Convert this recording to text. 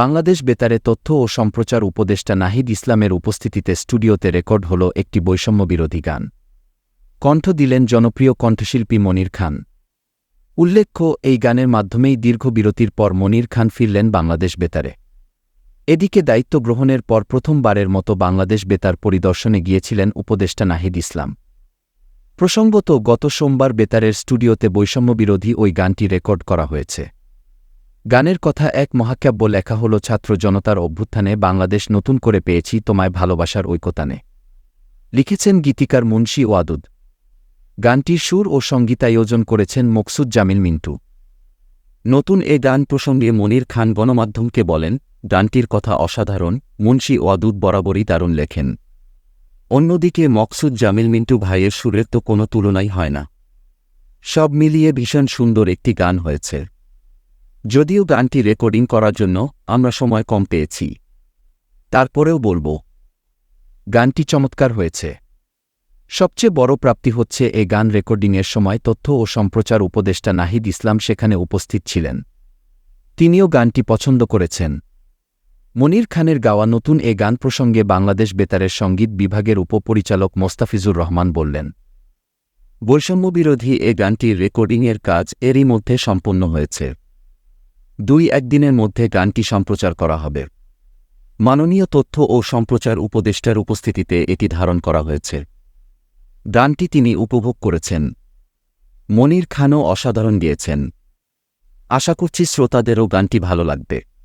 বাংলাদেশ বেতারে তথ্য ও সম্প্রচার উপদেষ্টা নাহিদ ইসলামের উপস্থিতিতে স্টুডিওতে রেকর্ড হল একটি বৈষম্যবিরোধী গান। কণ্ঠ দিলেন জনপ্রিয় কণ্ঠশিল্পী মনির খান। উল্লেখ্য, এই গানের মাধ্যমেই দীর্ঘ বিরতির পর মনির খান ফিরলেন বাংলাদেশ বেতারে। এদিকে দায়িত্ব গ্রহণের পর প্রথমবারের মতো বাংলাদেশ বেতার পরিদর্শনে গিয়েছিলেন উপদেষ্টা নাহিদ ইসলাম। প্রসঙ্গত, গত সোমবার বেতারের স্টুডিওতে বৈষম্যবিরোধী ওই গানটি রেকর্ড করা হয়েছে। গানের কথা এক মহাকাব্য লেখা হল ছাত্র জনতার অভ্যুত্থানে, বাংলাদেশ নতুন করে পেয়েছি তোমায় ভালোবাসার ঐকতানে। লিখেছেন গীতিকার মুন্সি ওয়াদুদ গানটির সুর ও সঙ্গীতায়োজন করেছেন মকসুদ জামিল মিন্টু। নতুন এ গান প্রসঙ্গে মনির খান গণমাধ্যমকে বলেন, গানটির কথা অসাধারণ, মুন্সি ওয়াদুদ বরাবরই দারুণ লেখেন। অন্যদিকে মকসুদ জামিল মিন্টু ভাইয়ের সুরের তো কোনো তুলনাই হয় না। সব মিলিয়ে ভীষণ সুন্দর একটি গান হয়েছে। যদিও গানটি রেকর্ডিং করার জন্য আমরা সময় কম পেয়েছি। তারপরেও বলব, গানটি চমৎকার হয়েছে। সবচেয়ে বড় প্রাপ্তি হচ্ছে এ গান রেকর্ডিংয়ের সময় তথ্য ও সম্প্রচার উপদেষ্টা নাহিদ ইসলাম সেখানে উপস্থিত ছিলেন। তিনিও গানটি পছন্দ করেছেন। মনির খানের গাওয়া নতুন এ গান প্রসঙ্গে বাংলাদেশ বেতারের সংগীত বিভাগের উপপরিচালক মোস্তাফিজুর রহমান বললেন, বৈষম্যবিরোধী এ গানটির রেকর্ডিংয়ের কাজ এরই মধ্যে সম্পন্ন হয়েছে। দুই একদিনের মধ্যে গানটি সম্প্রচার করা হবে। মাননীয় তথ্য ও সম্প্রচার উপদেষ্টার উপস্থিতিতে এটি ধারণ করা হয়েছে। গানটি তিনি উপভোগ করেছেন। মনির খানও অসাধারণ দিয়েছেন আশা করছি শ্রোতাদেরও গানটি ভালো লাগবে।